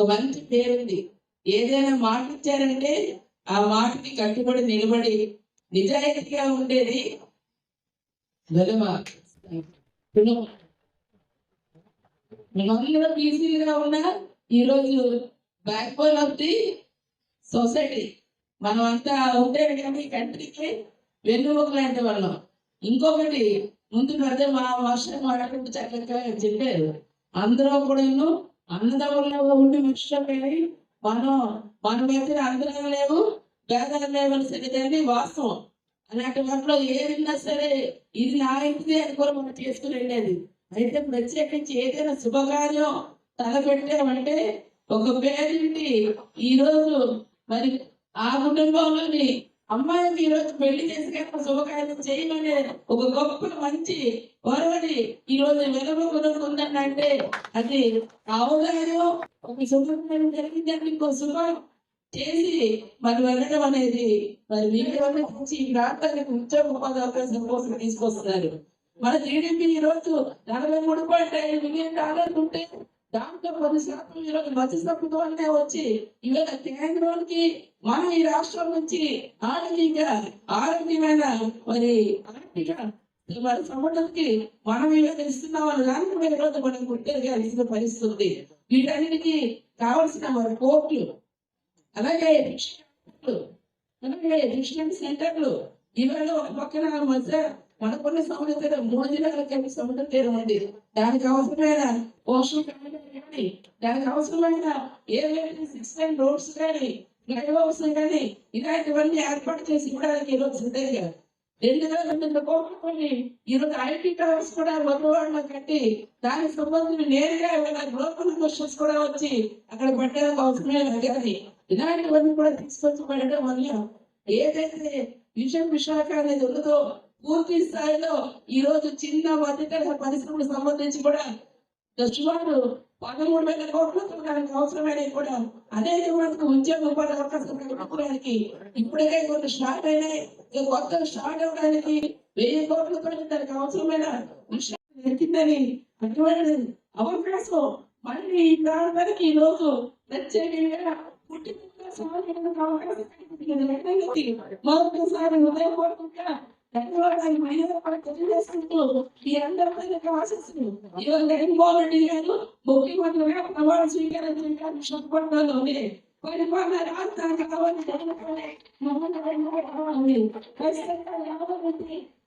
ఒక మంచి పేరుంది. ఏదైనా మాట ఇచ్చారంటే ఆ మాటకి కట్టుబడి నిలబడి నిజాయితీగా ఉండేది. వెలుమ మేమందరూ పీసీగా ఉన్న ఈరోజు backbone of the society మనం అంతా ఉంటే కానీ కంట్రీకి వెన్నుముక లాంటి వాళ్ళం. ఇంకొకటి ముందు పెద్ద మా వర్షం మాట్లాడుకుంటూ చక్కగా చెప్పారు. అందరూ కూడా అన్నదమ్ముల్లో ఉండి విషయమే మనం మన అయితే అందరం లేవు భేదాలు లేవని వాస్తవం. అలాంటి వాటిలో ఏదైనా సరే ఇది నా ఇంటిది అని కూడా మనం చేసుకుని వెళ్ళేది. అయితే ప్రత్యేకించి ఏదైనా శుభకార్యం తలపెట్టామంటే ఒక పేరింటి ఈరోజు మరి ఆ కుటుంబంలోని అమ్మాయికి ఈ రోజు పెళ్ళి చేసి శుభకార్యం చేయమనే ఒక గొప్ప మంచి వరవడి ఈ రోజు అది అవగాహన ఒక శుభకార్యం జరిగిందని ఇంకో శుభం చేసి మరి వెళ్ళడం అనేది మరి వీళ్ళ నుంచి ఈ ప్రాంతానికి ఉద్యోగ ఉపాధి అవకాశం కోసం తీసుకొస్తున్నారు. మన జీడిపి ఈ రోజు నలభై మూడు పాయింట్ ఐదు మిలియన్ డాలర్లు ఉంటే దాంట్లో పది శాతం ఈ రోజు మత్స్య వచ్చి ఇవాళ కేంద్రానికి మన ఈ రాష్ట్రం నుంచి ఆర్థిక ఆరోగ్యమైన మరి ఆర్థిక మరి సంపదకి మనం ఇవాళ ఇస్తున్నామని దానికి కూడా ఈ రోజు మనం గుర్తెరగా ఇస్తున్న పరిస్థితుంది వీటన్నిటికీ కావలసిన మరి కోర్టులు అలాగే అలాగే ట్యూషన్ సెంటర్లు ఇవాళ ఒక పక్కన మధ్య మనకున్న సముద్ర మూడు జిల్లాలకి సముద్ర తీరం ఉంది. దానికి అవసరమైన పోషణ కానీ దానికి అవసరమైన ఏవైతే సిక్స్ లైన్ రోడ్స్ కానీ ఫ్లైఓవర్స్ కానీ ఇలాంటివన్నీ ఏర్పాటు చేసి ఇవ్వడానికి ఈరోజు సిద్ధంగా రెండు వేల ఎనిమిది కోట్లతోని ఈరోజు ఐటీ టవర్స్ కూడా మగవాళ్ళ కట్టి దానికి సంబంధించి నేరుగా ఇవాళ గ్లోబల్ క్వశ్చన్స్ కూడా వచ్చి అక్కడ పెట్టడానికి అవసరమే కానీ ఇలాంటివన్నీ కూడా తీసుకొచ్చి పెట్టడం వల్ల ఏదైతే విషయం విశాఖ అనేది ఉన్నదో పూర్తి స్థాయిలో ఈ రోజు చిన్న మధ్యతరహ పరిశ్రమలకు సంబంధించి కూడా సుమారు పదమూడు వేల కోట్లతో దానికి అవసరమైనవి కూడా అనేక మందికి ఉద్యోగ ఉపాధి అవకాశం కల్పించడానికి ఇప్పుడే కొన్ని స్టార్ట్ అయినాయి. కొత్త స్టార్ట్ అవడానికి వెయ్యి కోట్లతో దానికి అవసరమైన విషయం దొరికిందని అటువంటి అవకాశం మళ్ళీ ఈ ప్రాంతానికి ఈ రోజు ప్రత్యేకంగా పుట్టిన సమాజానికి అవకాశం కల్పించింది మరొకసారి హృదయపూర్వకంగా ధన్యవాదాలు మహిళల ఈ ప్రమాణ స్వీకారం చేయడానికి సిద్ధపడడంలోనే పరిపాలన రాష్ట్రానికి కావాలి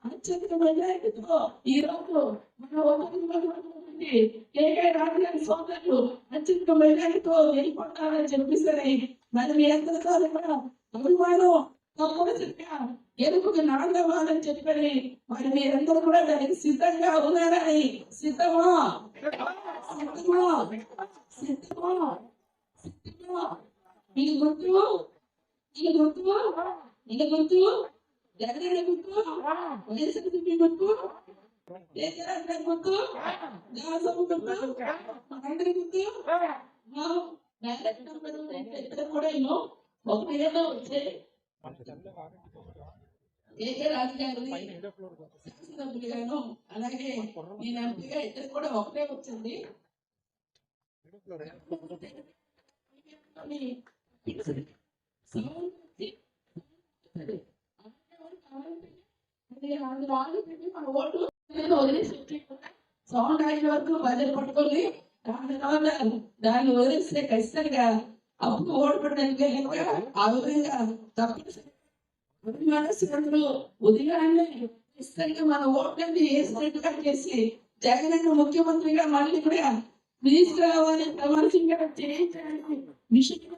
అత్యంత మెజారిటీతో ఈ రోజు మన ఒకరి ఏకే రాజధాని సోదరులు అత్యంత మెజారిటీతో వెళ్ళిపోతారని మరి మీ అందరితో అభిమానం తప్పనిసరిగా ఎరుపుకు నాందవ్వాలని చెప్పని మరి మీరందరూ కూడా దానికి సిద్ధంగా ఉన్నారని. సిద్ధమా? సిద్ధమా? సిద్ధమా? సిద్ధమా? ఇది గుర్తు? ఇది గుర్తు? ఇది గుర్తు? జగన్ గుర్తు? వైఎస్ఆర్సీపీ గుర్తు? కేసీఆర్ గుర్తు? దాసమ్మ గుర్తు? మనందరి గుర్తు? మా డైరెక్టర్ నెంబర్ ఇక్కడ కూడా ఏమో ఒక ఏదో వచ్చే ఏకే రాజు గారిని శాసనసభ్యులుగాను అలాగే నేను ఎంపీగా ఇద్దరు కూడా ఒకటే వచ్చింది సౌండ్ అయిన వరకు బజర్ పట్టుకొని దాని వదిలిస్తే ఖచ్చితంగా అప్పుడు ఓడిపడడానికి కనుక ఆ విధంగా తప్పనిసరి మనసులు ఉదయాన్నే ఖచ్చితంగా మన ఓట్లని వేసినట్టుగా చేసి జగన్ ముఖ్యమంత్రిగా మళ్ళీ కూడా తీసుకురావాలి ప్రమాణంగా చేయించడానికి విషయం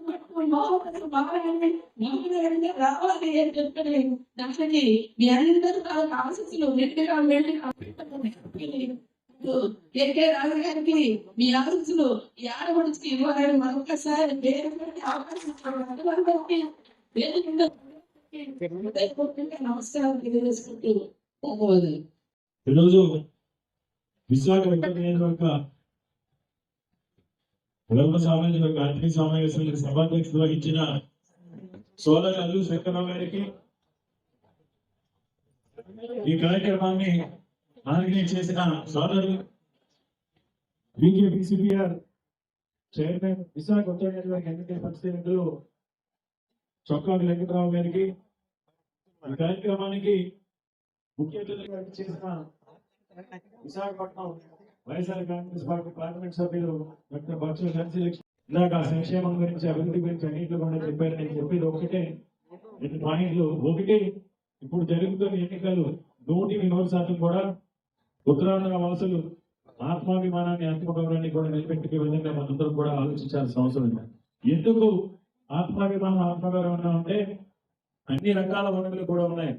మహోదయంగా రావాలి అని చెప్పని దానికి మీ అందరూ ఆశీస్సులు నిండుగా వెళ్ళి కేకే రాజు గారికి మీ ఆలోచనలు ఈ ఆడపడికి ఇవ్వాలని మరొకసారి నమస్కారం తెలియజేసుకుంటూ ధన్యవాదాలు ఈరోజు విశాఖ నియోజకవర్గ కుటుంబ సామాజిక ఆర్థిక సమావేశానికి సభాధ్యక్షులు వహించిన సోదరు అల్లు శంకరరావు గారికి ఈ కార్యక్రమాన్ని ఆర్గనైజ్ చేసిన సోదరు బీకేపీసీపీఆర్ చైర్మన్ విశాఖ ఉత్తర నియోజకవర్గ ఎన్నికల పరిశీలకులు చొక్కా వెంకటరావు గారికి కార్యక్రమానికి ముఖ్య చేసిన విశాఖపట్నం వైఎస్ఆర్ కాంగ్రెస్ పార్టీ పార్లమెంట్ సభ్యులు డాక్టర్ బొత్స సత్యలక్ష్మి ఇందాక సంక్షేమం గురించి అభివృద్ధి గురించి అన్నింటిలో కూడా చెప్పారు నేను చెప్పేది ఒకటే. రెండు పాయింట్లు. ఒకటి ఇప్పుడు జరుగుతున్న ఎన్నికలు నూటికి నూరు శాతం కూడా ఉత్తరాంధ్ర వాసులు ఆత్మాభిమానాన్ని ఆత్మగౌరవాన్ని కూడా నిలబెట్టుకే విధంగా మనందరం కూడా ఆలోచించాల్సిన అవసరం ఉంది. ఎందుకు ఆత్మాభిమానం ఆత్మగౌరవం అంటే అన్ని రకాల వనరులు కూడా ఉన్నాయి.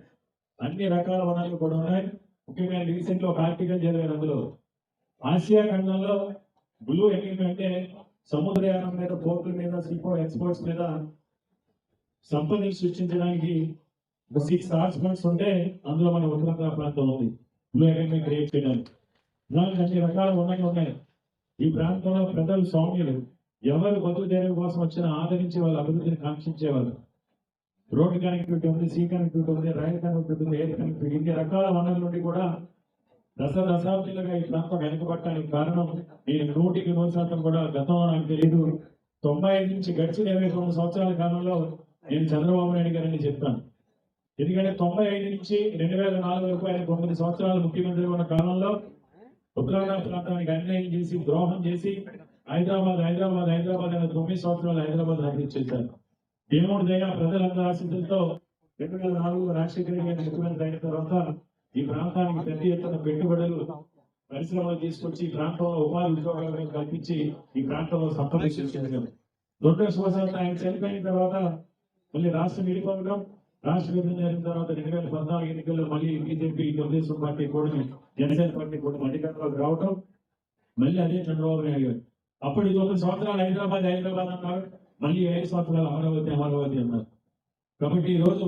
అన్ని రకాల వనరులు కూడా ఉన్నాయి. ముఖ్యంగా రీసెంట్లో ఒక ఆర్టికల్ చదివాను అందులో. ఆసియా ఖండంలో బ్లూ ఎకనమీ అంటే సముద్రయానం మీద పోర్టుల మీద సీపో ఎక్స్పోర్ట్స్ మీద సంపదని సృష్టించడానికి సిక్స్ హాట్స్పాట్స్ ఉంటే అందులో మన ఉత్తరాంధ్ర ప్రాంతం ఉంది. బ్లూ ఎకనమీ క్రియేట్ చేయడానికి. ఇలాంటి అన్ని రకాల వనరులు ఉన్నాయి. ఈ ప్రాంతంలో ప్రజలు సౌమ్యులు ఎవరు బతుకు తెరువు కోసం వచ్చినా ఆదరించి వాళ్ళు అభివృద్ధిని కాంక్షించేవారు రోడ్డు కనెక్టివిటీ ఉంది సీ కనెక్టివిటీ ఉంది రైలు కనెక్టివిటీ ఉంది ఎయిర్ కనెక్టివిటీ ఇన్ని రకాల వనరుల నుండి కూడా దశ దశాబ్దాలుగా ఈ ప్రాంతం వెనుకబట్టడానికి కారణం నేను నూటికి నూరు శాతం కూడా గతంలో నాకు తెలియదు తొంభై ఐదు నుంచి గడిచిన ఇరవై తొమ్మిది సంవత్సరాల కాలంలో నేను చంద్రబాబు నాయుడు గారని చెప్తాను. ఎందుకంటే తొంభై ఐదు నుంచి రెండు వేల నాలుగు వరకు ఆయన తొమ్మిది సంవత్సరాలు ముఖ్యమంత్రి ఉన్న కాలంలో ఉత్తరాంధ్ర ప్రాంతానికి అన్యాయం చేసి ద్రోహం చేసి హైదరాబాద్ హైదరాబాద్ హైదరాబాద్ అనే తొమ్మిది సంవత్సరాలు హైదరాబాద్ అభివృద్ధి చేశారు. దేవుడి దయ ప్రజలందరూ ఆశీస్సులతో రెండు వేల నాలుగు రాజశేఖర గారి ముఖ్యమంత్రి అయిన తర్వాత ఈ ప్రాంతానికి పెద్ద ఎత్తున పెట్టుబడులు పరిశ్రమలు తీసుకొచ్చి ఈ ప్రాంతంలో ఉపాధి ఉద్యోగాలను కల్పించి ఈ ప్రాంతంలో సంపద సృష్టించారు. దురదృష్టవశాత్తు ఆయన చనిపోయిన తర్వాత మళ్ళీ రాష్ట్రం విడిపోవడం రాష్ట్ర విభజన తర్వాత రెండు వేల పద్నాలుగు ఎన్నికల్లో మళ్ళీ బీజేపీ తెలుగుదేశం పార్టీ కూడా జనసేన పార్టీ కూడా అధికారంలోకి రావటం మళ్ళీ అదే చంద్రబాబు నాయుడు గారు. అప్పుడు తొమ్మిది సంవత్సరాలు హైదరాబాద్ హైదరాబాద్ అన్నారు. మళ్ళీ ఐదు సంవత్సరాలు అమరావతి అమరావతి అన్నారు. కాబట్టి ఈ రోజు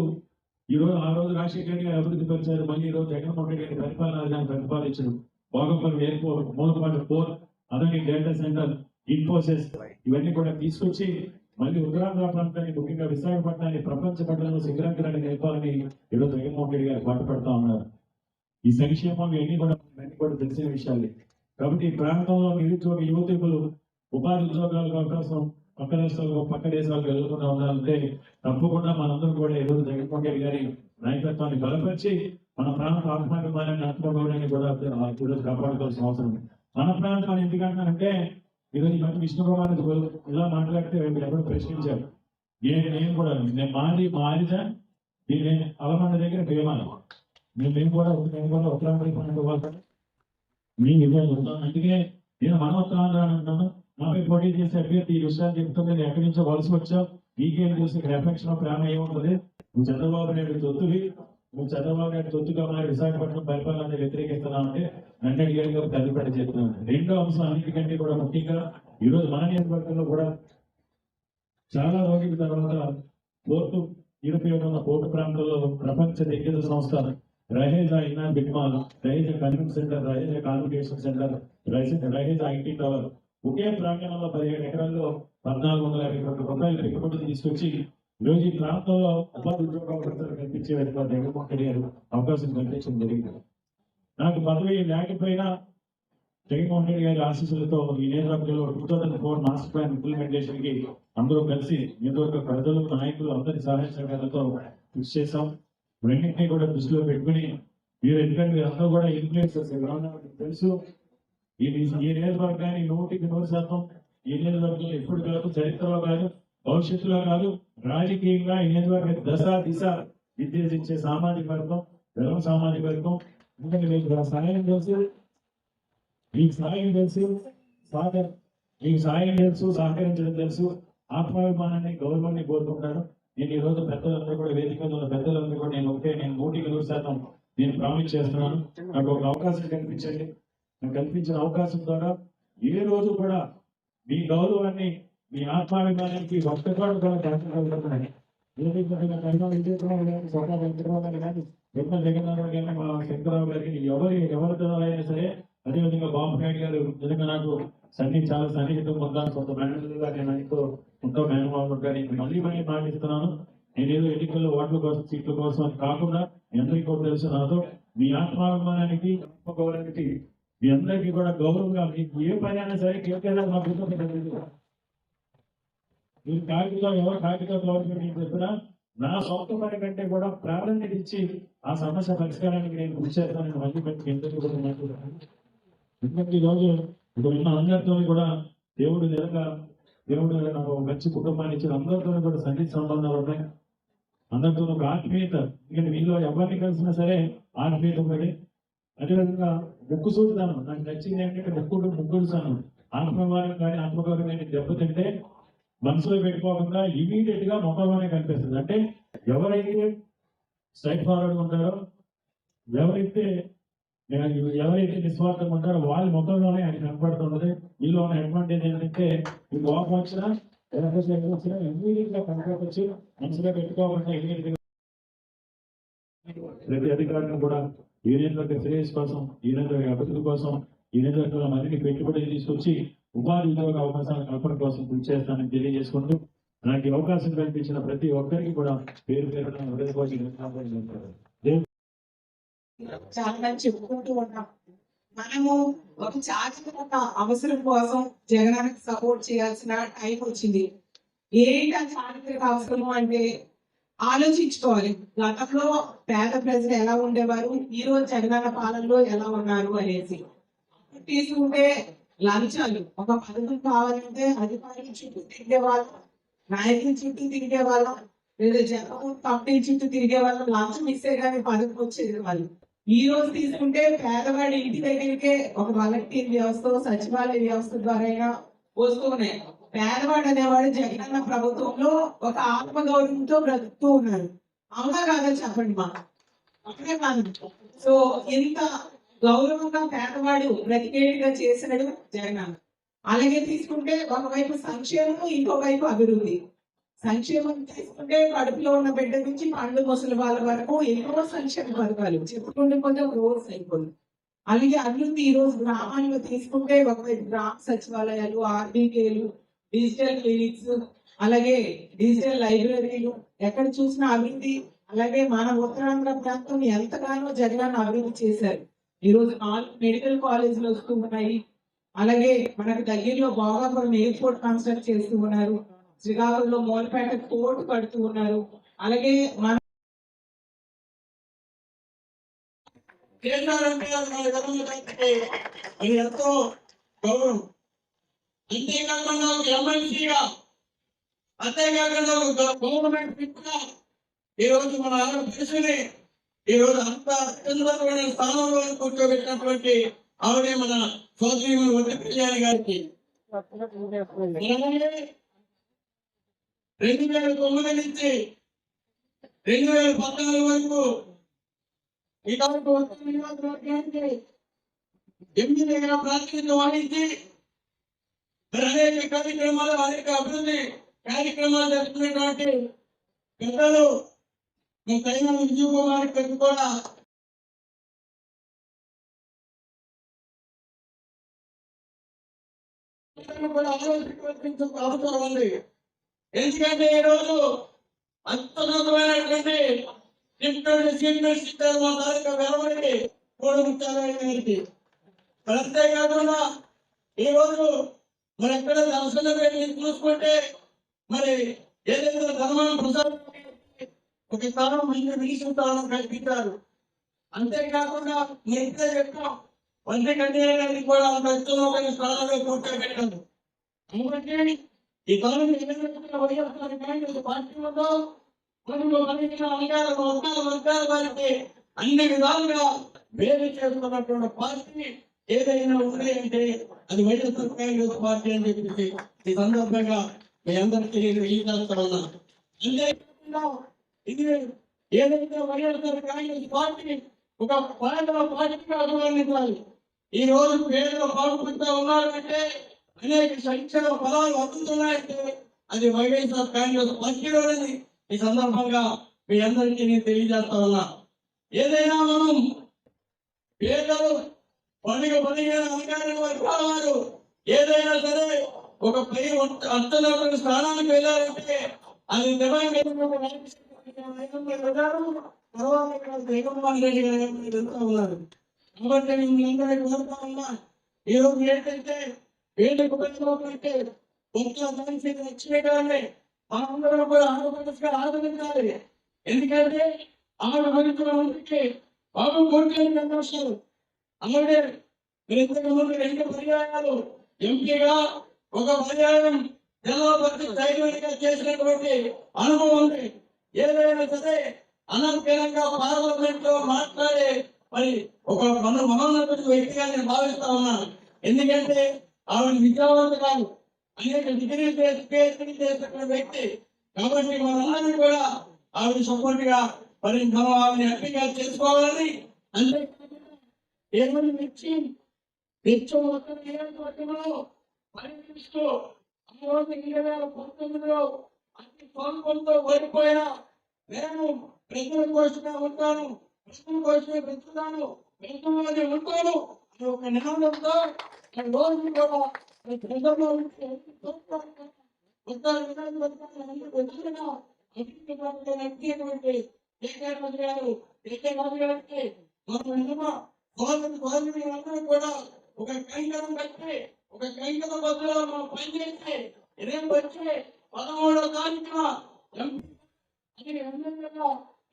ఈ రోజు ఆ రోజు రాజశేఖర రెడ్డి గారు అభివృద్ధి పరిచారు. మళ్ళీ ఈ రోజు జగన్మోహన్ రెడ్డి గారి పరిపాలన విధానం ప్రతిపాదించడం. Bhogapalli airport Mulapeta port Adani data centre Infosys ఇవన్నీ కూడా తీసుకొచ్చి మళ్ళీ ఉత్తరాంధ్ర ప్రాంతాన్ని ముఖ్యంగా విశాఖపట్నాన్ని ప్రపంచ పట్టణంలో శిఖరాగ్రాన్ని నిలపాలని ఈరోజు జగన్మోహన్ రెడ్డి గారు పాటుపడతా ఉన్నారు ఈ సంక్షేమం ఇవన్నీ కూడా ఇవన్నీ కూడా తెలిసిన విషయాలే కాబట్టి ఈ ప్రాంతంలో నిరుద్యోగ యువతకులు ఉపాధి ఉద్యోగాలకు అవకాశం పక్క రాష్ట్రాలకు పక్క దేశాలకు వెళ్ళకుండా ఉండాలంటే తప్పకుండా మనందరం కూడా ఈరోజు జగన్మోహన్ రెడ్డి గారి నాయకత్వాన్ని బలపరిచి మన ప్రాంత ఆత్మాభిమానాన్ని ఆత్మగౌరవాన్ని కూడా ఈరోజు కాపాడుకోవాల్సిన అవసరం ఉంది. మన ప్రాంతాన్ని ఎందుకంటానంటే ఈరోజు ఈ మధ్య విష్ణు కుమార్ ఎలా మాట్లాడితే వీళ్ళు ఎవరు ప్రశ్నించారు. నేను నేను కూడా నేను మాది మారిదా నేను అలమండ దగ్గర భీమాలు నేను మేము కూడా మేము కూడా ఉత్తరాంధ్ర పండుగ వాళ్ళు మీ ఉంటాం అందుకే నేను మన ఉత్తరాంధ్ర అని అంటున్నాను. నాపై పోటీ చేసే అభ్యర్థి ఈ విషయాలు చెప్తుంటే నేను ఎక్కడి నుంచో వలస వచ్చావు మీకేం చూసి ఇక్కడ ఎఫెక్షన్ ప్రేమ ఏముంటుంది? నువ్వు చంద్రబాబు నాయుడు తొత్తువి. నువ్వు చంద్రబాబు నాయుడు తొత్తుగా మరి విశాఖపట్నం పరిపాలన వ్యతిరేకిస్తున్నావు అంటే నన్ను అడిగాడు తల్లిపడి చెప్తున్నాను రెండో అంశం అన్నిటికంటే కూడా ముఖ్యంగా ఈ రోజు మన నియోజకవర్గంలో కూడా చాలా రోజుల తర్వాత పోర్టు యూరోపియన్ ఉన్న పోర్టు ప్రాంతంలో ప్రపంచ దిగ్గజ సంస్థ రహేజా ఇనాన్ బిట్మాల్ Raheja convention centre Raheja convocation centre Raheja Raheja IT tower ఒకే ప్రాంగణంలో పదిహేడు ఎకరాల్లో పద్నాలుగు వందల యాభై కోట్ల రూపాయలు పెట్టుబడులు తీసుకొచ్చి ఈరోజు ఈ ప్రాంతంలో ఉపాధి ఉద్యోగ అవకాశాలు కల్పించే విధంగా జగన్మోహన్ రెడ్డి గారు అవకాశం కల్పించడం జరిగింది. నాకు పదవి లేకపోయినా జగన్మోహన్ రెడ్డి గారి ఆశీస్సులతో ఈ నేతృత్వంలో two thousand four master plan ఇంప్లిమెంటేషన్కి అందరూ కలిసి ఇంతవరకు ప్రజలు నాయకులు అందరి సహాయ సహకారాలతో కృషి చేశాం. రెండింటినీ కూడా దృష్టిలో పెట్టుకుని మీరు ఎందుకంటే మీరు అందరూ కూడా ఇన్ఫ్లుయెన్సర్స్ తెలుసు. ఈ ఈ నియోజకవర్గాన్ని నూటికి నూరు శాతం ఈ నియోజకవర్గంలో ఎప్పుడు కాదు చరిత్రలో కాదు భవిష్యత్తులో కాదు రాజకీయంగా ఈ నియోజకవర్గ దశ దిశ నిర్దేశించే సామాజిక వర్గం వెలం సామాజిక వర్గం ఎందుకంటే మీకు సహాయం తెలుసు మీకు సహాయం తెలుసు సాగర్ మీకు సహాయం తెలుసు సహకరించడం తెలుసు. ఆత్మాభిమానాన్ని గౌరవాన్ని కోరుకుంటాను. నేను ఈ రోజు పెద్దలందరూ కూడా వేదిక మీద ఉన్న పెద్దలందరూ కూడా నేను ఒకటే నేను నూటికి నూరు శాతం నేను ప్రామిస్ చేస్తున్నాను. నాకు ఒక అవకాశం కల్పించండి. నాకు కల్పించిన అవకాశం ద్వారా ఏ రోజు కూడా మీ గౌరవాన్ని మీ ఆత్మాభిమానానికి ఒక్కసారి కూడా దాచగలుగుతున్నాను ఏ వెంకటరావు కానీ గారిని మా శంకరరావు గారికి ఎవరి ఎవరితో అయినా సరే అదేవిధంగా బాబు నాయుడు గారు నిజంగా నాకు సన్ని చాలా సన్నిహితం పొందాను కొంత మేనేజర్గా నేను ఆయనతో ఎంతో మేనమామ గారి మళ్ళీ మళ్ళీ మాటిస్తున్నాను నేనేదో ఎన్నికల్లో ఓట్ల కోసం సీట్ల కోసం అని కాకుండా మీ కూడా తెలుసు నాతో మీ ఆత్మాభిమానానికి గౌరవానికి మీ అందరికీ కూడా గౌరవంగా మీకు ఏ పని అయినా సరే కేకేదా మా కుటుంబం మీరు కాగితం ఎవరు కాగితం గవర్నమెంట్ చెప్పినా? నా సొంత పని కంటే కూడా ప్రాధాన్యత ఇచ్చి ఆ సమస్య పరిష్కారానికి నేను కృషి చేస్తానని మళ్ళీ పెట్టి ఎందుకు కూడా ఎందుకంటే ఈరోజు ఇక్కడ ఉన్న అందరితో కూడా దేవుడు నిజంగా దేవుడు నాకు మంచి కుటుంబాన్ని ఇచ్చిన అందరితో కూడా సన్నిధి సంబంధాలు ఉన్నాయి. అందరితో ఒక ఆత్మీయత. ఎందుకంటే వీళ్ళు ఎవరిని కలిసినా సరే ఆత్మీయత ఒకటి అదేవిధంగా ముక్కు చూడదాను నాకు నచ్చింది ఏంటంటే ముక్కుడు ముగ్గురు సాను ఆత్మగౌరవం కానీ ఆత్మగౌరవం కానీ దెబ్బతింటే మనసులో పెట్టుకోకుండా ఇమీడియట్గా ముఖంలోనే కనిపిస్తుంది. అంటే ఎవరైతే స్ట్రైట్ ఫార్వర్డ్ ఉంటారో ఎవరైతే ఎవరైతే నిస్వార్థంగా ఉంటారో వాళ్ళ ముఖంలోనే అది కనపడుతున్నది వీళ్ళు ఉన్న అడ్వాంటేజ్ ఏంటంటే ఈ కోపం వచ్చినా వచ్చినా ఇమీడియట్గా కనపడవచ్చు మనసులో పెట్టుకోకుండా ఇమీడియట్గా ప్రతి అధికారిని కూడా ఈ నియోజకవర్గ శ్రేయస్ కోసం ఈ నియోజకవర్గ అభివృద్ధి కోసం ఈ నియోజకవర్గంలో మరిన్ని పెట్టుబడులు తీసుకొచ్చి ఉపాధి ఉద్యోగ అవకాశాల కల్పన కోసం కృషి చేస్తానని తెలియజేసుకుంటూ నాకు అవకాశం కల్పించిన ప్రతి ఒక్కరికి కూడా పేరు పేరు చాలా చెప్పుకుంటూ ఉన్నాం. మనము ఒక చారిత్రక అవసరం కోసం జగనానికి సపోర్ట్ చేయాల్సిన టైం వచ్చింది. ఏంటి ఆ చారిత్రక అవసరము అంటే ఆలోచించుకోవాలి. గతంలో పేద ప్రజలు ఎలా ఉండేవారు? ఈ రోజు జగనన్న పాలనలో ఎలా ఉన్నారు అనేసి. తీసుకుంటే లంచాలు ఒక పథకం కావాలంటే అధికారుల చుట్టూ తిరిగే వాళ్ళం నాయకుల చుట్టూ తిరిగే వాళ్ళం లేదా జగన్ కంపెనీ చుట్టూ తిరిగే వాళ్ళం లంచం ఇస్తే కానీ పథకం వచ్చేది వాళ్ళు. ఈ రోజు తీసుకుంటే పేదవాడి ఇంటి దగ్గరికే ఒక వాలంటీర్ వ్యవస్థ సచివాలయ వ్యవస్థ ద్వారా వస్తున్నాయి పేదవాడు అనేవాడు జగనన్న ప్రభుత్వంలో ఒక ఆత్మగౌరవంతో బ్రతుకుతూ ఉన్నారు అవునా కాదా చెప్పండి మా అప్పుడే కాదు. సో ఇంత గౌరవంగా పేదవాడు బ్రతికేట్టుగా చేసినాడు జగనన్న అలాగే తీసుకుంటే ఒకవైపు సంక్షేమం ఇంకోవైపు అభివృద్ధి. సంక్షేమం తీసుకుంటే కడుపులో ఉన్న బిడ్డ నుంచి పండు ముసలి వాళ్ళ వరకు ఎన్నో సంక్షేమ పథకాలు. చెప్పుకుంటే కొంచెం రోజు అయిపోయింది అలాగే అభివృద్ధి ఈ రోజు గ్రామాల్లో తీసుకుంటే ఒకవైపు గ్రామ సచివాలయాలు ఆర్బీకేలు డిజిటల్ క్లినిక్స్ అలాగే డిజిటల్ లైబ్రరీలు. ఎక్కడ చూసినా అభివృద్ధి. అలాగే మన ఉత్తరాంధ్ర ప్రాంతం ఎంతగానో జగనన్న అభివృద్ధి చేశారు. ఈ రోజు నాలుగు మెడికల్ కాలేజీలు వస్తూ ఉన్నాయి. అలాగే మనకు దగ్గరలో భోగాపురం ఎయిర్పోర్ట్ కన్స్ట్రక్ట్ చేస్తూ ఉన్నారు. శ్రీకాకుళంలో మోల్పేట కోర్టు కడుతూ ఉన్నారు. అలాగే మన అది ఎంతో గౌరవం అంతేకాకుండా ఒక ఎమ్మెల్సీగా అంతేకాకుండా ఒక గవర్నమెంట్ ఈ రోజు మన ఆంధ్రప్రదేశ్ని ఈ రోజు అంత అత్యున్నతమైన స్థానంలో కూర్చోబెట్టినటువంటి ఆవిడే మన సోదరి వద్ద కళ్యాణి గారికి. రెండు వేల తొమ్మిది నుంచి రెండు వేల పద్నాలుగు వరకు ఇటువంటి నియోజకవర్గానికి ఎమ్మెల్యేగా ప్రాతినిధ్యం వహించి అనేక కార్యక్రమాలు అనేక అభివృద్ధి కార్యక్రమాలు జరుపుతున్నటువంటి పెద్దలు నీ కలిగిన విజయ్ కుమార్ గారికి కూడా ఆలోచించవలసిన అవసరం ఉంది. ఎందుకంటే ఈ రోజు అత్యున్నతమైనటువంటి డిప్యూటీ చీఫ్ మినిస్టర్ మా తాలూకా వెలవడి కోడుముచ్చారాయణ గారికి అంతేకాకుండా ఈ రోజు మరి ఎక్కడ దర్శనం చూసుకుంటే మరి ఏదైతే ధర్మం ప్రసాద్ ఒక స్థానం మంచి మినిషన్ అంతేకాకుండా ఎంత చెప్తాం? వంటి కన్యా గారికి కూడా ఒక ఉత్తమమైన స్థానంలో కూర్చోబెట్టారు కాబట్టి ఈ కాలం వైఎస్ఆర్ కాంగ్రెస్ పార్టీ ఉందో మనకు కలిగిన అధికార వర్గాల వర్గాల వారికి అన్ని విధాలుగా వేరు చేసుకున్నటువంటి పార్టీ ఏదైనా ఉంది అంటే అది వైఎస్ఆర్ కాంగ్రెస్ పార్టీ అని చెప్పేసి ఈ సందర్భంగా మీ అందరికీ తెలియజేస్తా ఉన్నాను అంతేకాకుండా ఇది ఏదైతే వైఎస్ఆర్ కాంగ్రెస్ పార్టీ ఒక పాండవ పార్టీగా అభివర్ణించాలి. ఈ రోజు పేదలు బాగుపడుతూ ఉన్నారంటే అనేక సంక్షేమ ఫలాలు అందుతున్నాయంటే అది వైఎస్ఆర్ కాంగ్రెస్ పార్టీలోనేది. ఈ సందర్భంగా మీ అందరికీ నేను తెలియజేస్తా ఉన్నా. ఏదైనా మనం పేదలు పండుగ పదిహేను అధికారుల వర్గాల వారు ఏదైనా సరే ఒక పై అర్థనటువంటి స్థానానికి వెళ్ళాలంటే అది నిజంగా తర్వాత ఇక్కడ జగన్మోహన్ రెడ్డి గారు ఉన్నారు కాబట్టి నేను కోరుతా ఉన్నా ఈ రోజు ఏంటంటే వీళ్ళకి కుటుంబంటే కొంచెం దానికి నచ్చినట్టు మనందరం కూడా ఆంధ్రప్రదేశ్గా ఆదరించాలి ఎందుకంటే ఆంధ్రప్రదేశ్లో ఉంటే బాబు కోరికలు వస్తారు అలాగే ఇంతకు ముందు రెండు పర్యాయాలు ఎంపీగా ఒక పర్యాయం జిల్లా పరిషత్ చైర్మన్గా చేసినటువంటి అనుభవం ఉంది ఏదైనా సరే అనర్గళంగా పార్లమెంట్లో మాట్లాడే మరి ఒక మన మహోన్నత వ్యక్తిగా నేను భావిస్తా ఉన్నాను. ఎందుకంటే ఆవిడ విద్యావంతురాలు. అనేక డిగ్రీలు చేసి పిహెచ్డీ చేసిన వ్యక్తి. కాబట్టి మనందరం కూడా ఆవిడ సపోర్ట్గా మరి మనం ఆవిడ ఎంపీగా చేసుకోవాలని అంటే ఏమని మిర్చి నిత్యం ఒక నియోజకవర్గంలో పర్యటిస్తూ ఆ రెండు వేల పంతొమ్మిదిలో అతి స్వల్పంతో ఓడిపోయినా నేను ప్రజల కోసమే ఉంటాను ప్రజల కోసమే పెంచుతాను ప్రజల్లోనే ఉంటాను అనే ఒక నినాదంతో ఆ రోజు కూడా ప్రజల్లో ఉంటే కేసీఆర్ గారు కేసీఆర్ గారికి మన నిజమ అందరూ కూడా ఒక కైంకరం కట్టి ఒక కైంకర బదులు మనం పనిచేస్తే రేపు వచ్చే పదమూడవ తారీఖున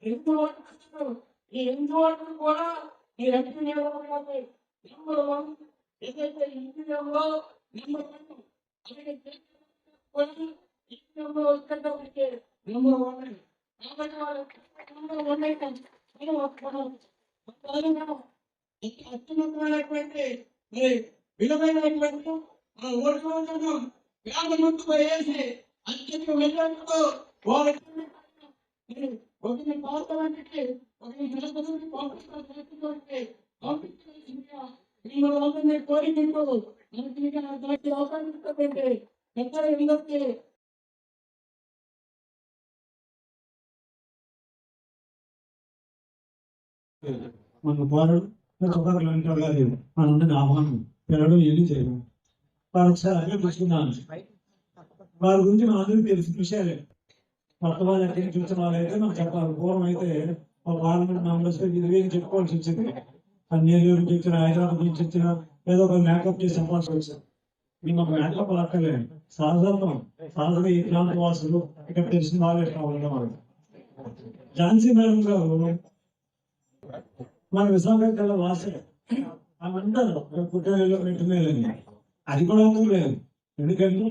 ఎంపీ ఓట్లు ఈ రెండు ఓట్లు కూడా ఈ ఎంపీ నియోజకవర్గానికి నెంబర్ వన్ ఏదైతే ఇండియాలో నెంబర్ నెంబర్ వస్తుందో నెంబర్ వన్ కాబట్టి వాళ్ళు వన్ అయితే అత్యున్నతమైనటువంటి మరి విలువైనటువంటి మన ఓట్లు వేల ముందుకు వేసి అత్యంత వెళ్ళడంతో వాళ్ళకి మరి ఒకరిని పాల్గొనడానికి ఒకరిని పంపించాల్సిందిగా మిమ్మల్ని అందరినీ మనకి అవకాశం మన పోరాడు సోదరులు అంటారు కాదు ఆహ్వానం పిల్లలు ఏమీ చేయడం వారు ఒకసారి అదే వారి గురించి మనందరికీ తెలిసిన విషయాలే కొత్త వాళ్ళు ఎక్కడికి చూసిన వాళ్ళైతే మనం చెప్పాలి పూర్వం అయితే ఒక పార్లమెంట్ మెంబర్స్ ఇది చెప్పుకోవాల్సి వచ్చింది. అన్ని నుంచి వచ్చిన హైదరాబాద్ నుంచి వచ్చిన ఏదో ఒక మేకప్ చేసి చెప్పాల్సి వచ్చింది. మేము ఒక మేకప్ అక్కర్లేదు సాధారణం సాధారణ ఈ ప్రాంత వాసులు ఇక్కడ తెలిసిన వాళ్ళే కావాలి వాళ్ళు ఝాన్సీ మేడం గారు మన విశాఖ వాసే అంటారు పుట్టేలో పెట్టిన అది కూడా ఎందుకు లేదు. ఎందుకంటే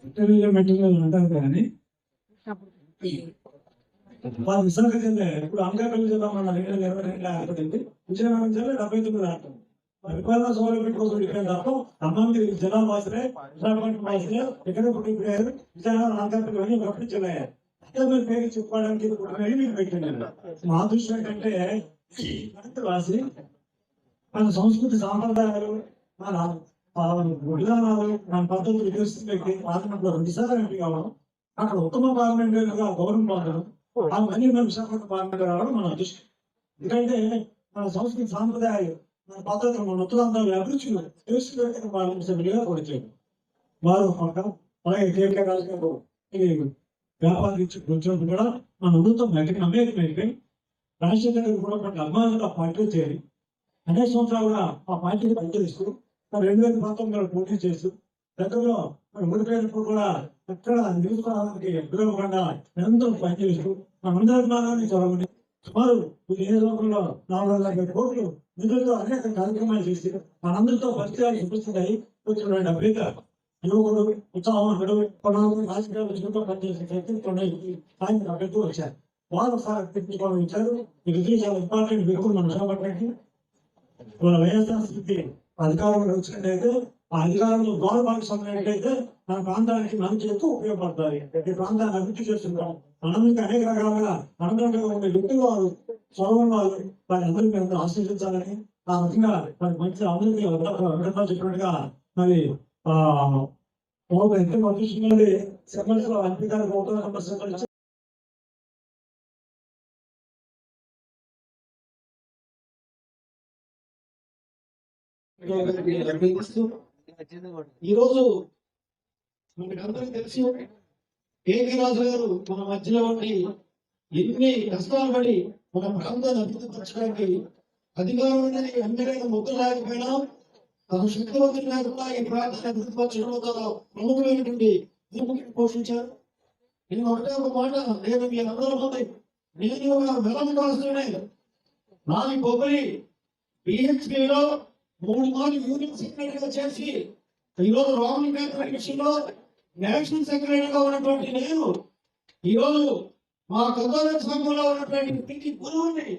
పుట్టేలో పెట్టినలేదు అంటారు కానీ మన విశాఖ జిల్లా ఇప్పుడు అనకాపల్లి జిల్లా మన రెండు వేల ఇరవై రెండు ఆడుతుంది విజయనగరం జిల్లా డెబ్బై తొమ్మిది ఆటం పరిపాలన సౌలభ్యం కోసం ఇక్కడ తప్ప అమ్మాయి జిల్లా వాసులే విశాఖపట్నం వాసులే ఇక్కడ పుట్టిపోయారు విజయనగరం అనకాపల్లి అని ఒకటి జిల్లా అక్కడ మీరు పేరు చెప్పుకోవడానికి ఇది మీరు పెట్టండి మా దృష్టి ఏంటంటే రాసి మన సంస్కృతి సాంప్రదాయాలు మన విధానాలు మన పద్ధతులు తెలుస్తుంది వ్యక్తి పార్లమెంట్లో రెండుసార్లు ఎంపీ కావడం అక్కడ ఉత్తమ పార్లమెంట్గా గౌరవం పొందడం ఆ మనీ మన విశాఖపట్నం పార్లమెంట్ రావడం మన అదృష్టం. ఎందుకంటే మన సంస్కృతి సాంప్రదాయాలు మన పద్ధతులు మన ఉత్తరాంతాలు అభిరుచులు తెలుసుకునే పార్లమెంట్ సభ్యులుగా కొడిచారు వారు అలాగే కేకే రాజు గారు వ్యాపారం కూడా మన ఉన్నతం బయటకు అమెరికా రాజశేఖర్ కూడా అభిమానులు పార్టీలో చేరి అనేక సంవత్సరాలు కూడా ఆ పార్టీని పనిచేస్తూ మరి రెండు వేల పంతొమ్మిదిలో పోటీ చేస్తూ దగ్గరలో మన ఓడిపోయినప్పుడు కూడా ఎక్కడ నిలుచుకోవడానికి ఎదురకుండా నిరంతరం పనిచేస్తూ మనందరి భాగాన్ని చదవండి సుమారు ఈ నియోజకవర్గంలో నాలుగు వందల యాభై కోట్లు నిధులతో అనేక కార్యక్రమాలు చేసి మనందరితో పరిచయాలు చూపిస్తున్నాయి. వచ్చినటువంటి అభివృద్ధి యువకుడు ఉత్సాహవంతుడు కొనాలి రాజకీయాలు విషయంలో పనిచేసే వ్యక్తులతో ఆయన అక్కడికి వచ్చారు. వాళ్ళు సార్ తెప్పించుకోవడం ఇచ్చారు ఇది చాలా ఇంపార్టెంట్ వ్యక్తులు మనం చేపట్టడానికి మన వైఎస్ఆర్ స్థితి అధికారంలో వచ్చినట్టయితే ఆ అధికారంలో గౌరవ భాగస్వామ్యానికైతే మన ప్రాంతానికి మంచి ఎక్కువ ఉపయోగపడతాయి. ఈ ప్రాంతాన్ని అభివృద్ధి చేస్తుంటాం. మనం ఇంకా అనేక రకాలుగా అనుగుణంగా ఉండే వ్యక్తులు వారు చొరవ వారు వారి అందరికీ అందరూ ఆశీర్వదించాలని ఆ రకంగా మరి మంచి అభివృద్ధి వెంకటరావు చెప్పినట్టుగా మరి ఆ ఒక ఎంత పంపిస్తున్నది సెకండ్స్ అంకితానికి ఒక నెంబర్ సెకండ్స్ ఈ రోజు మనకి తెలిసి కేవీ రాజు గారు మన మధ్యలో ఉండి ఎన్ని కష్టాలు పడి మన ప్రాంతాన్ని అభివృద్ధి అధికారం అనేది ఎమ్మెల్యేల ముద్ర లేకపోయినా తన శక్తివంతులు లేకుండా ఈ ప్రాంతాన్ని ప్రతిపక్షంలో తన ప్రముఖమైనటువంటి భూమికి పోషించారు. నేను ఒకటే ఒక మాట నేను మీ అందరూ మంది నేను ఒక వెలం కాసుకునే నాది కొబ్బరి పిహెచ్డిలో మూడు మంది యూనియన్ సెక్రటరీగా చేసి ఈరోజు రామన్ విషయంలో నేషనల్ సెక్రటరీగా ఉన్నటువంటి నేను ఈరోజు మా కథోలిక సంఘంలో ఉన్నటువంటి ప్రతి గురువుని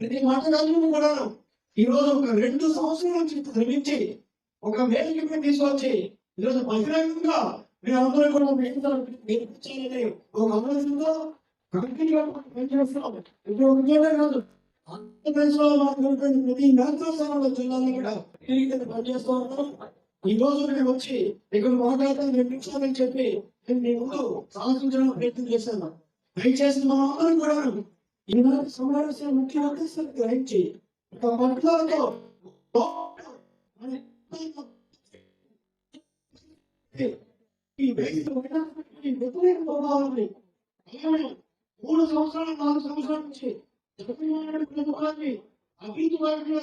ప్రతి మతగాన్ని కూడా ఈరోజు ఒక రెండు సంవత్సరాల నుంచి శ్రమించి ఒక వేదిక తీసుకొచ్చి ఈరోజు బహిరంగంగా మేమందరం కూడా నేర్పించాలని ఒక ఆలోచనతో కంపెనీగా పనిచేస్తున్నాం. ఇప్పుడు ఒక కాదు. ఆంధ్రప్రదేశ్లో మాట్లాడుతున్న ప్రతి నేత్రస్థానంలో జిల్లాలో కూడా తిరిగి పనిచేస్తూ ఉన్నాం ఈ రోజు నేను వచ్చి ఇక్కడ మాట్లాడతాను రెండు నిమిషాలని చెప్పి నేను మీ ముందు సాధించడానికి ప్రయత్నం చేశాను దయచేసి మనం అందరం కూడా ఈనాటి సమావేశం ముఖ్య ఉద్దేశాలు గ్రహించి ఒక పట్లతో ఈ వ్యక్తి ఈ ప్రభావాన్ని మూడు సంవత్సరాలు నాలుగు సంవత్సరాల నుంచి ప్రభుత్వాన్ని అభివృద్ధి వారిలో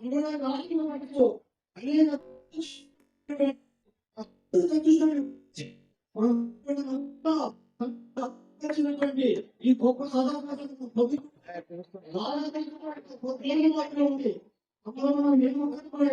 ఇవ్వడానికి రాజకీయ వాటితో అనేక ఈ గొప్ప ఉంది అందులో మనం ఏమో కనుక్కొని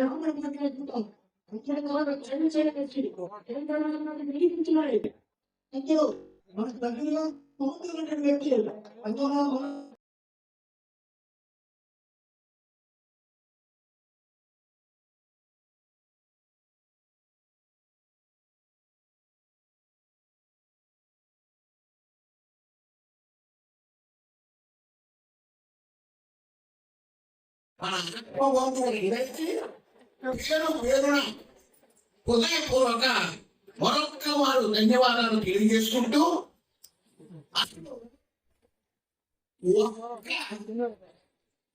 మనం ఆత్మబంధువులు ఇదైతే నేను వేదన హృదయపూర్వక మరొక్క వారు ధన్యవాదాలు. తెలియజేసుకుంటూ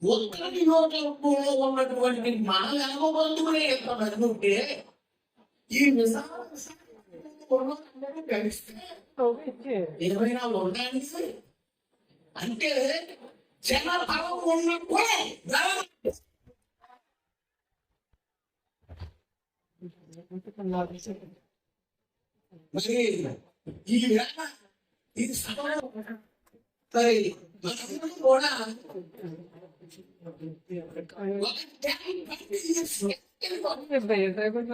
ఒక్క నియోజకవర్గంలో ఉన్నటువంటి మన ఆత్మబంధువులే ఎంత మంది ఉంటే ఈ విశాల విశాఖపట్నంలో కలిస్తే నాలుగు ఉండడానికి అంటే జన బలం ఉన్నప్పుడే బలం మరి ఈ వేళ ఈ సభలో మరి మనందరం కూడా ఒక ట్యాంక్ బండి